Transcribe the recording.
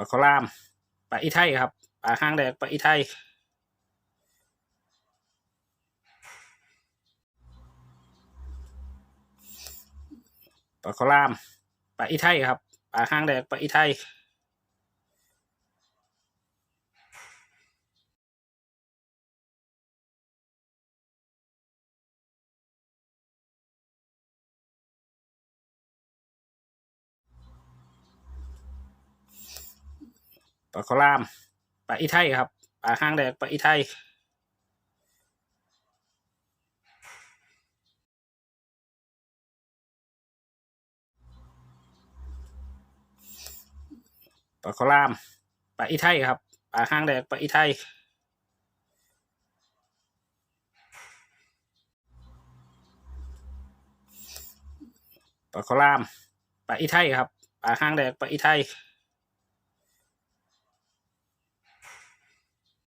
ปลาคอลามปลาอีไทยครับปลาห้างแดกปลาอีไทยปลาคอลามปลาอีไทยครับปลาห้างแดกปลาอีไทย ปลาข้าวหลามปลาอีไทยครับปลาห้างแดงปลาอีไทยปลาข้าวหลามปลาอีไทยครับปลาห้างแดงปลาอีไทยปลาข้าวหลามปลาอีไทยครับปลาห้างแดงปลาอีไทย